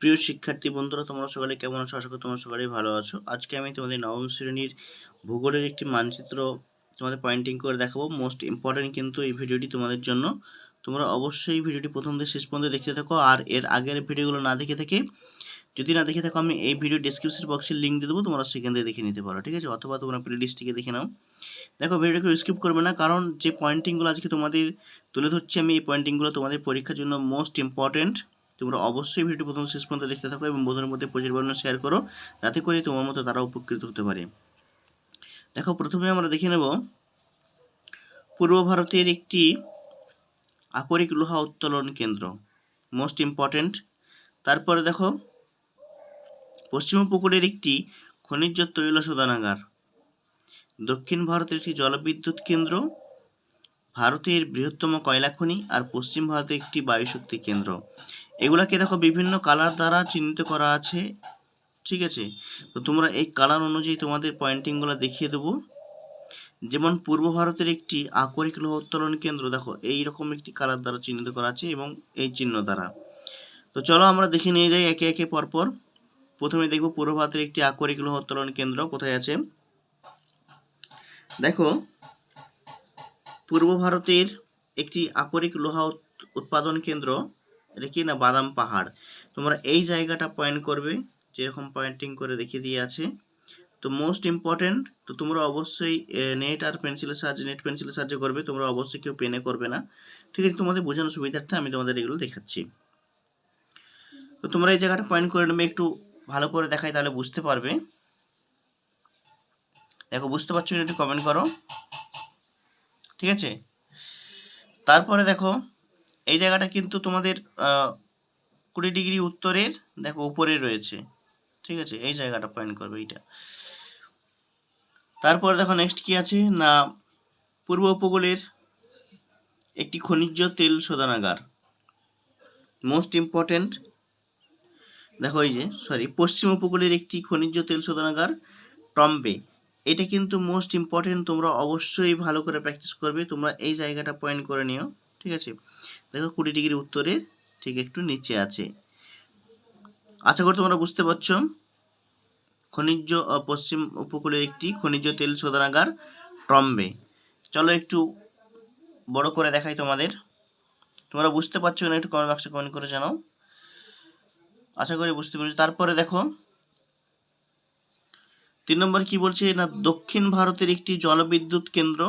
প্রিয় শিক্ষার্থী বন্ধুরা, তোমরা সকালে কেমন আছো? আশা করি তোমরা সকালেই ভালো আছো। আজকে আমি তোমাদের নবম শ্রেণির ভূগোলের একটি মানচিত্র তোমাদের পয়েন্টিং করে দেখাবো। মোস্ট ইম্পর্টেন্ট কিন্তু এই ভিডিওটি তোমাদের জন্য। তোমরা অবশ্যই ভিডিওটি প্রথম থেকে শেষ পর্যন্ত দেখতে থাকো। আর এর আগের ভিডিওগুলো না দেখে থেকে, যদি না দেখে থাকো, আমি এই ভিডিও ডিসক্রিপশন বক্সে লিঙ্ক দিয়ে দেবো। তোমরা সেখান থেকে দেখে নিতে পারো, ঠিক আছে? অথবা তোমরা প্লেলিস্টটিকে দেখে নাও। দেখো ভিডিওটাকে স্কিপ করবে না, কারণ যে পয়েন্টিংগুলো আজকে তোমাদের তুলে ধরছি আমি, এই পয়েন্টিংগুলো তোমাদের পরীক্ষার জন্য মোস্ট ইম্পর্টেন্ট তোমরা অবশ্যই ভিডিও প্রথম শেষ পর্যন্ত দেখতে থাকো এবং বন্ধুদের মধ্যে প্রচুর পরিমাণে শেয়ার করো, যাতে করে তোমার মতো তারা উপকৃত হতে পারে। দেখো, প্রথমে আমরা দেখে নেব, পূর্ব ভারতের একটি আকরিক লোহা উত্তোলন কেন্দ্র মোস্ট ইম্পর্টেন্ট তারপরে দেখো, পশ্চিম উপকূলের একটি খনিজ তৈল শোধনাগার, দক্ষিণ ভারতের একটি জলবিদ্যুৎ কেন্দ্র, ভারতের বৃহত্তম কয়লা খনি, আর পশ্চিম ভারতের একটি বায়ুশক্তি কেন্দ্র। এগুলাকে দেখো বিভিন্ন কালার দ্বারা চিহ্নিত করা আছে, ঠিক আছে? তো তোমরা এই কালার অনুযায়ী তোমাদের পয়েন্টিংগুলো দেখিয়ে দেবো। যেমন পূর্ব ভারতের একটি আকরিক লোহ উত্তোলন কেন্দ্র, দেখো এই রকম একটি কালার দ্বারা চিহ্নিত করা আছে এবং এই চিহ্ন দ্বারা। তো চলো আমরা দেখে নিয়ে যাই একে একে পরপর। প্রথমে দেখব পূর্ব ভারতের একটি আকরিক লোহ উত্তোলন কেন্দ্র কোথায় আছে? দেখো, পূর্ব ভারতের একটি আকরিক লোহা উৎ- উৎপাদন কেন্দ্র এটা কি না বাদাম পাহাড়? তোমরা এই জায়গাটা পয়েন্ট করবে, যেরকম পয়েন্টিং করে দেখিয়ে দিয়ে আছে। তো মোস্ট ইম্পর্টেন্ট তো তোমরা অবশ্যই নেট আর পেন্সিলের সাহায্যে নেট পেন্সিলের সাহায্যে করবে, তোমরা অবশ্যই কেউ পেনে করবে না। ঠিক আছে, তোমাদের বোঝানোর সুবিধার্থে আমি তোমাদের এগুলো দেখাচ্ছি। তো তোমরা এই জায়গাটা পয়েন্ট করে নেবে, একটু ভালো করে দেখাই, তাহলে বুঝতে পারবে। দেখো, বুঝতে পারছ একটু কমেন্ট করো। ঠিক আছে? তারপরে দেখো এই জায়গাটা কিন্তু তোমাদের কুড়ি ডিগ্রি উত্তরের, দেখো উপরে রয়েছে। ঠিক আছে? এই জায়গাটা পয়েন্ট করবে, এইটা। তারপর দেখো নেক্সট কি আছে? না, পূর্ব উপকূলের একটি খনিজ তেল শোধনাগার। মোস্ট ইম্পর্টেন্ট দেখো এই যে সরি পশ্চিম উপকূলের একটি খনিজ তেল শোধনাগার, টম্বে। এটা কিন্তু মোস্ট ইম্পর্টেন্ট তোমরা অবশ্যই ভালো করে প্র্যাকটিস করবে। তোমরা এই জায়গাটা পয়েন্ট করে নিও। ঠিক আছে? দেখো কুড়ি ডিগ্রি উত্তরের ঠিক একটু নিচে আছে। আশা করি তোমরা বুঝতে পারছ। খনিজ পশ্চিম উপকূলের একটি খনিজ তেল শোধনাগার ট্রম্বে। চলো একটু বড় করে দেখাই তোমাদের। তোমরা বুঝতে পারছ না একটু কমেন্ট বক্সে কমেন্ট করে জানাও। আশা করি বুঝতে পেরেছ। তারপরে দেখো, তিন নম্বর কি বলছে? না, দক্ষিণ ভারতের একটি জলবিদ্যুৎ কেন্দ্র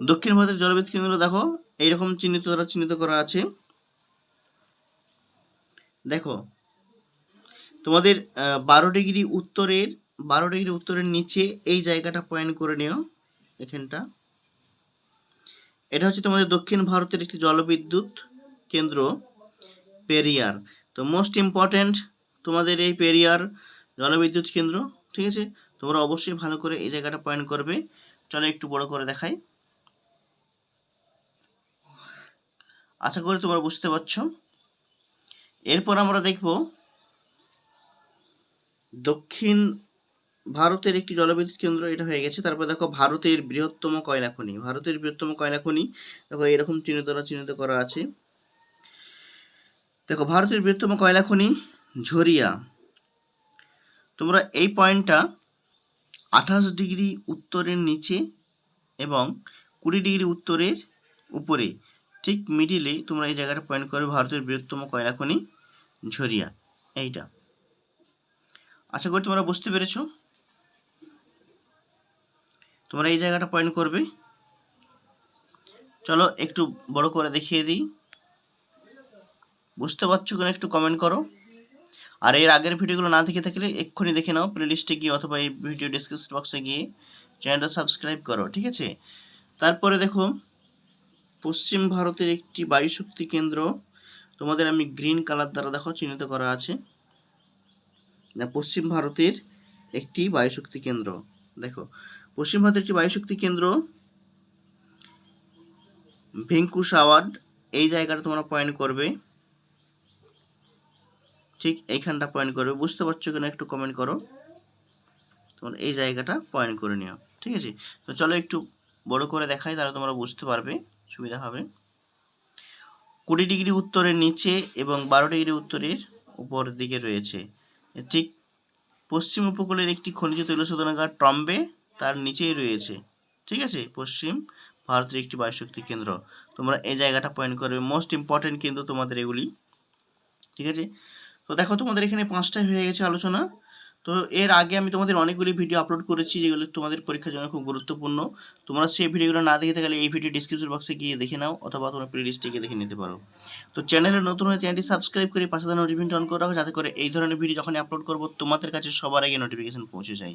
দক্ষিণ ভারতের জলবিদ্যুৎ কেন্দ্র দেখো, এইরকম চিহ্নিত দ্বারা চিহ্নিত করা আছে। দেখো, তোমাদের বারো ডিগ্রি উত্তরের, বারো ডিগ্রি উত্তরের নিচে এই জায়গাটা পয়েন্ট করে নিও, এখানটা। এটা হচ্ছে তোমাদের দক্ষিণ ভারতের একটি জলবিদ্যুৎ কেন্দ্র, পেরিয়ার। তো মোস্ট ইম্পর্ট্যান্ট তোমাদের এই পেরিয়ার জলবিদ্যুৎ কেন্দ্র, ঠিক আছে? তোমরা অবশ্যই ভালো করে এই জায়গাটা পয়েন্ট করবে। চলো একটু বড় করে দেখাই। আশা করি তোমরা বুঝতে পারছ। এরপর আমরা দেখব দক্ষিণ ভারতের একটি জলবিদ্যুৎ কেন্দ্র এটা হয়ে গেছে। তারপর দেখো ভারতের বৃহত্তম কয়লা খনি ভারতের বৃহত্তম কয়লা খনি দেখো এরকম চিহ্নিত চিহ্নিত করা আছে। দেখো ভারতের বৃহত্তম কয়লা খনি ঝরিয়া। তোমরা এই পয়েন্টটা আঠাশ ডিগ্রি উত্তরের নিচে এবং কুড়ি ডিগ্রি উত্তরের উপরে ঠিক মিডিলে তোমরা এই জায়গাটা পয়েন্ট করবে ভারতের বৃহত্তম কয়লা খনি ঝরিয়া। এইটা। আশা করি তোমরা বুঝতে পেরেছ। তোমরা এই জায়গাটা পয়েন্ট করবে। চলো একটু বড় করে দেখিয়ে দিই। বুঝতে পারছ কিনা একটু কমেন্ট করো। আর এর আগের ভিডিওগুলো না দেখে থাকলে এক্ষুনি দেখে নাও প্লেলিস্টে গিয়ে অথবা এই ভিডিও ডিসক্রিপশন বক্সে গিয়ে চ্যানেলটা সাবস্ক্রাইব করো, ঠিক আছে? তারপরে দেখো পশ্চিম ভারতের একটি বায়ুশক্তি কেন্দ্র। তোমাদের আমি গ্রিন কালার দ্বারা দেখো, চিহ্নিত করা আছে। না, পশ্চিম ভারতের একটি বায়ুশক্তি কেন্দ্র। দেখো, পশ্চিম ভারতের একটি বায়ুশক্তি কেন্দ্র, ভেঙ্কুশ আওয়ার্ড, এই জায়গাটা তোমরা পয়েন্ট করবে। ঠিক এইখানটা পয়েন্ট করবে। বুঝতে পারছ কিনা একটু কমেন্ট করো? তোমরা এই জায়গাটা পয়েন্ট করে নিও। ঠিক আছে? তো চলো একটু বড় করে দেখাই, তাহলে তোমরা বুঝতে পারবে। সুবিধা হবে। কুড়ি ডিগ্রি উত্তরের নিচে এবং বারো ডিগ্রি উত্তরের উপর দিকে রয়েছে। ঠিক পশ্চিম উপকূলের একটি খনিজ তৈল শোধনাগার ট্রম্বে তার নিচেই রয়েছে। ঠিক আছে? পশ্চিম ভারতের একটি বায়ুশক্তি কেন্দ্র। তোমরা এই জায়গাটা পয়েন্ট করবে। মোস্ট ইম্পর্টেন্ট কিন্তু তোমাদের এগুলি। ঠিক আছে? তো দেখো তোমাদের এখানে পাঁচটায় হয়ে গেছে আলোচনা। তো এর আগে আমি তোমাদের অনেকগুলি ভিডিও আপলোড করেছি যেগুলো তোমাদের পরীক্ষার জন্য খুব গুরুত্বপূর্ণ। তোমরা সেই ভিডিওগুলো না দেখে থাকলে এই ভিডিও ডিসক্রিপশন বক্সে গিয়ে দেখে নাও, অথবা তোমরা প্লেলিস্টে গিয়ে দেখে নিতে পারো। তো চ্যানেলে নতুন হয়ে চ্যানেলটি সাবস্ক্রাইব করে পাশে নোটিফিকেশন অন করে রাখো, যাতে করে এই ধরনের ভিডিও যখন আপলোড করব, তোমাদের কাছে সবার আগে নোটিফিকেশন পৌঁছে যায়।